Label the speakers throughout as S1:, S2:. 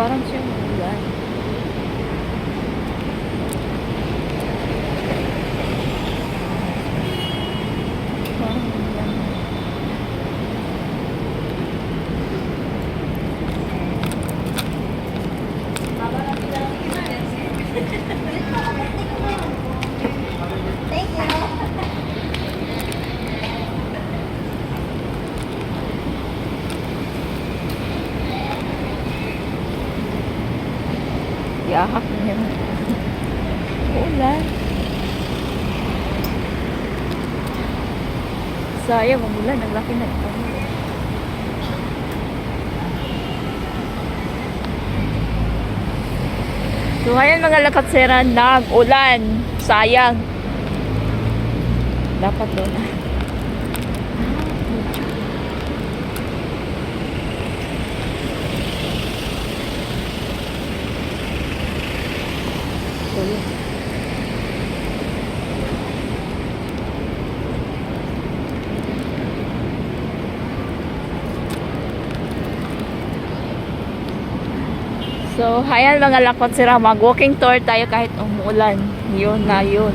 S1: parang siya umulan. Parang umulan.
S2: Thank you.
S1: Yahak na yun. Ulan. Sayang, umulan. Ang laki na ito. So, ngayon mga lakatsera, nag-ulan. Sayang. Dapat doon. So, yun. So, hayan mga lakot sira, mag-walking tour tayo kahit umuulan. Yun na yun.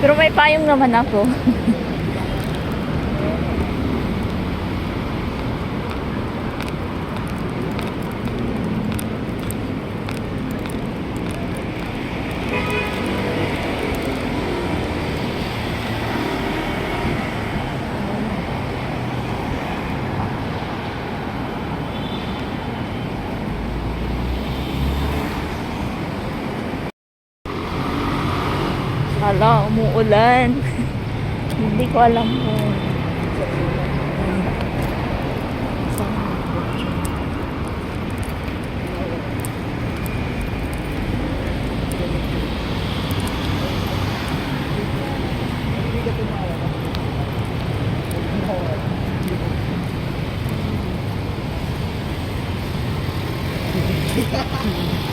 S1: Pero may payong naman ako. Hala, umuulan. Hindi ko alam kung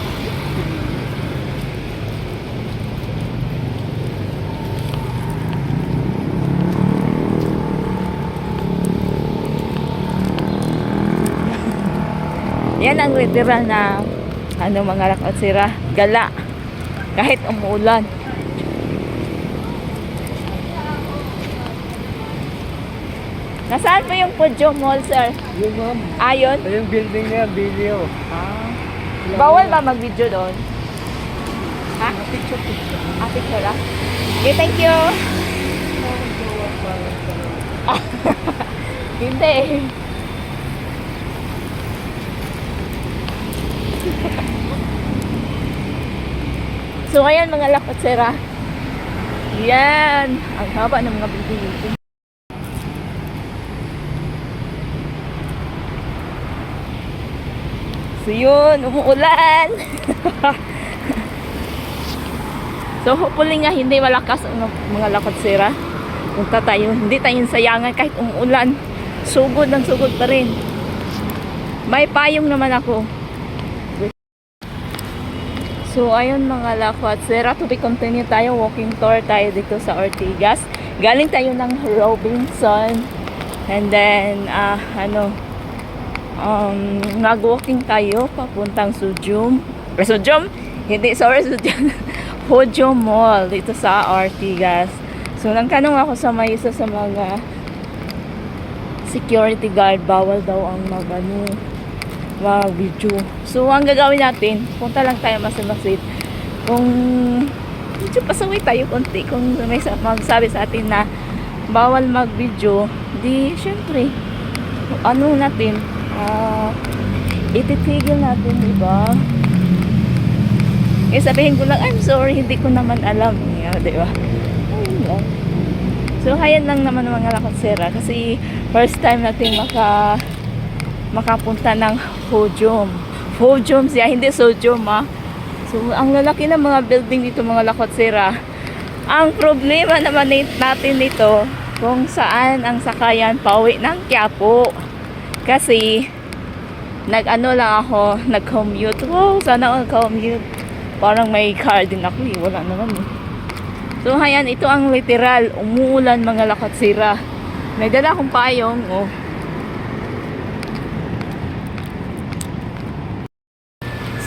S1: Yan ang literal na ano mga lakot sira, gala. Kahit umuulan. Nasaan po yung Pujo Mall, sir?
S3: Yung ma'am,
S1: Ayon?
S3: ito yung building niya, video.
S1: Ah. Bawal ba mag-video doon? Ha?
S3: Picture, picture.
S1: Ah, picture ah. Okay, thank you. Hindi. So, ayan mga lakotsera. Yan. Ang haba ng mga building. So, yun. Umuulan. so, hopefully nga hindi malakas ang mga lakotsera. Punta tayo. Hindi tayo sayangan kahit umuulan. Sugod ng sugod pa rin. May payong naman ako. So, ayun mga lakwat. Sera, to be continue tayo. Walking tour tayo dito sa Ortigas. Galing tayo ng Robinson. And then, ah, ano, um, nag-walking tayo papuntang Sujum. Eh, Sujum? Hindi, sorry, Sujum. Hojo Mall dito sa Ortigas. So, nagtanong ako sa may isa sa mga security guard, bawal daw ang mag, mag-video. So, ang gagawin natin, punta lang tayo masin-masin. Kung medyo pasaway tayo konti, kung may sa- magsabi sa atin na bawal mag-video, di, syempre, ano natin, ah, ititigil natin, di ba? Eh, sabihin ko lang, I'm sorry, hindi ko naman alam. Yeah, di ba? So, hayan lang naman mga lakotsera kasi first time natin maka makapunta ng Hojom. Hojom siya, hindi Sojom ah. So, ang lalaki ng mga building dito mga lakotsera. Ang problema naman natin nito kung saan ang sakayan pauwi ng Quiapo. Kasi nag-ano lang ako, nag-commute. Wow, sana all commute. Parang may car din ako eh. Wala naman eh. So, ayan, ito ang literal. Umuulan mga lakatsira. May dala akong payong. Oh.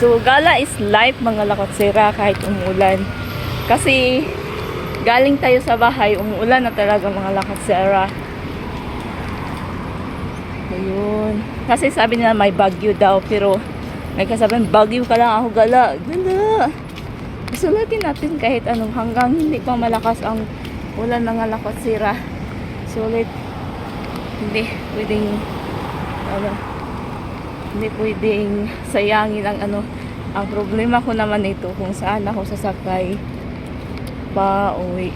S1: So, gala is life mga lakatsira kahit umuulan. Kasi, galing tayo sa bahay, umuulan na talaga mga lakatsira. Ayun. Kasi sabi nila may bagyo daw, pero may kasabihan, bagyo ka lang ako gala. Gala. Sulatin natin kahit anong hanggang hindi pa malakas ang ulan mga lakatsira. Sulit. Hindi pwedeng ano, hindi pwedeng sayangin ang ano. Ang problema ko naman ito kung saan ako sasakay pa uwi.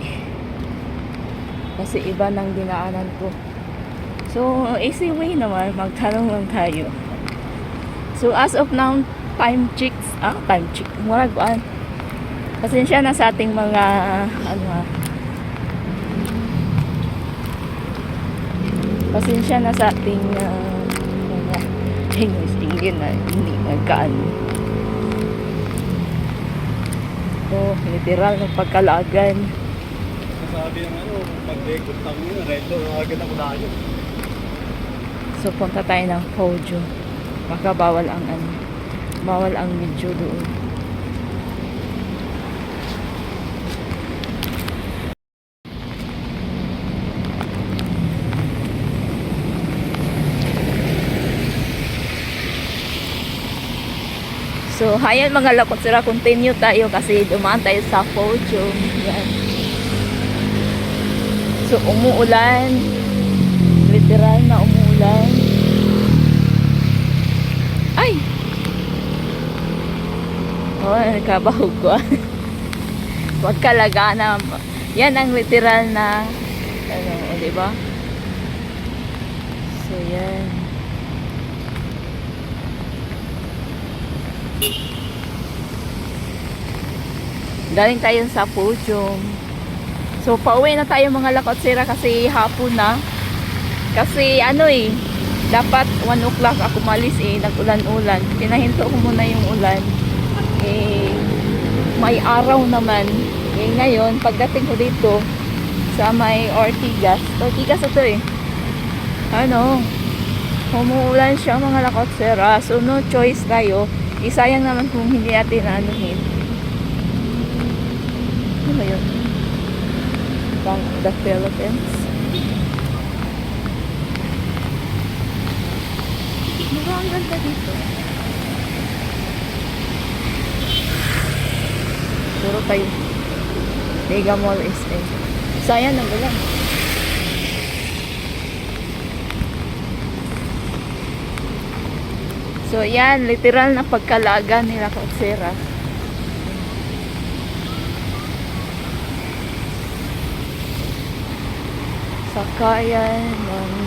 S1: Kasi iba ng dinaanan ko. So, easy way naman, magtanong lang tayo. So, as of now, time checks, ah, time check, murag kuan. Pasensya na sa ating mga, ano ah, pasensya na sa ating mga English tingin na hindi nagkaan. Ito, literal ng pagkalagan.
S3: Sabi ng ano, pag-record lang yun, door, agad ako na agad.
S1: So, punta tayo ng Pojo. Baka bawal ang ano, bawal ang video doon. So, hayan mga lakot sira, continue tayo kasi dumaan tayo sa Pojo. Yan. So, umuulan. Literal na umuulan. Ay! Oh, nakabahog ko. Huwag kalaga na. Yan ang literal na ano, o, di ba? So, yan. Galing tayo sa podium. So, pauwi na tayo mga lakotsira kasi hapon na. Kasi ano eh, dapat 1 o'clock ako malis eh, nag-ulan-ulan. Pinahinto ko muna yung ulan. Eh, may araw naman. Eh, ngayon, pagdating ko dito, sa may Ortigas, Ortigas ito eh. Ano, umuulan siya mga lakotsera. So, no choice tayo. Isayang naman kung hindi natin anuhin. Ano ba yun? Bank of the Philippines. Diba ang ganda dito? Puro tayo. Mega Mall is eh. Sayang ang ulan. So, yan. Literal na pagkalaga nila Kotsera. Sakayan ng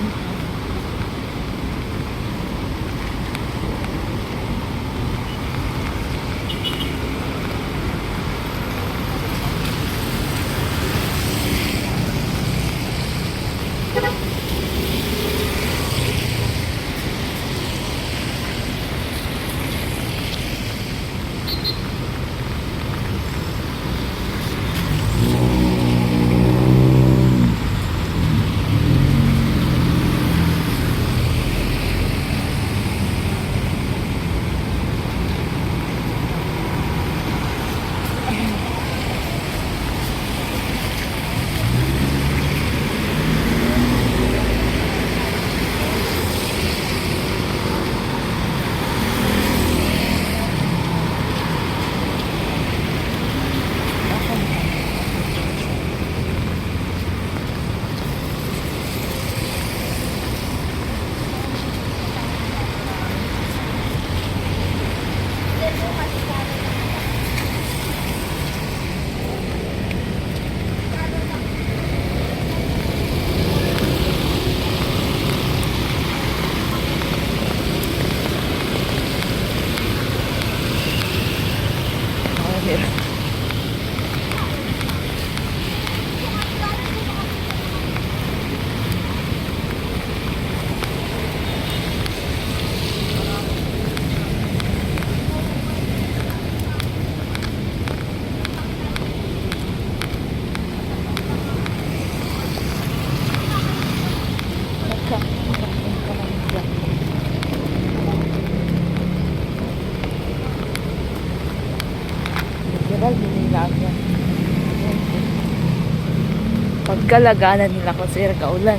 S1: Pagkalaganan nila ko sir kaulan.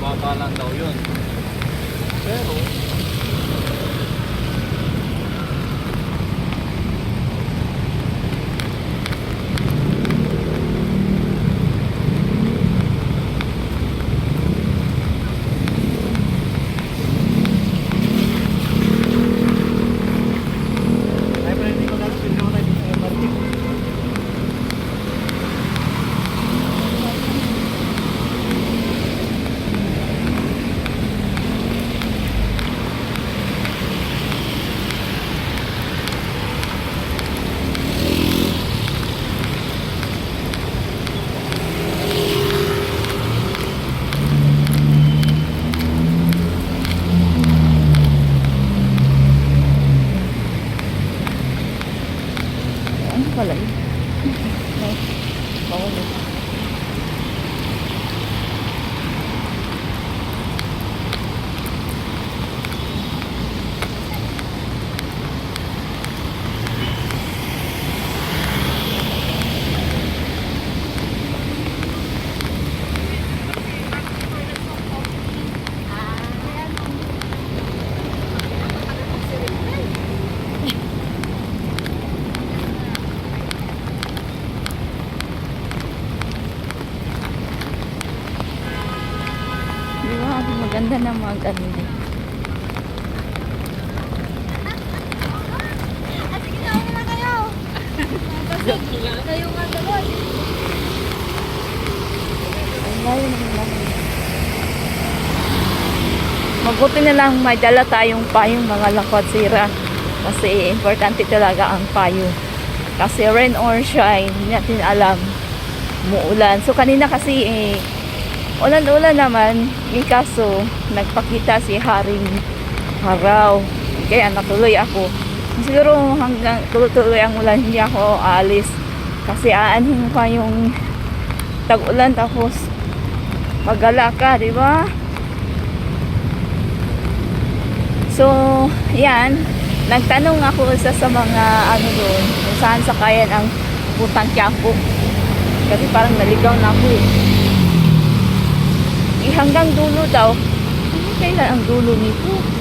S3: Baba lang daw yun. Pero, ay, pero hindi ko lang sinunod na yung MRT.
S1: Ano pala yun? Ay, bawal yun. Di ba? Maganda na
S2: sige na, una kayo. Kayo nga doon.
S1: Ang layo naman lang. Mabuti na lang may dala tayong payong mga lakot sira. Kasi importante talaga ang payo. Kasi rain or shine, hindi natin alam. Muulan. So kanina kasi eh, ulan-ulan naman. Yung kaso, nagpakita si Haring Haraw. Kaya natuloy ako. Siguro hanggang tuloy-tuloy ang ulan, hindi ako aalis. Kasi aanhin pa yung tag-ulan tapos magala ka, di ba? So, yan. Nagtanong ako isa sa mga ano doon, kung saan sakayan ang putang Quiapo. Kasi parang naligaw na ako eh. Hanggang dulo daw. Ano kailan ang dulo nito?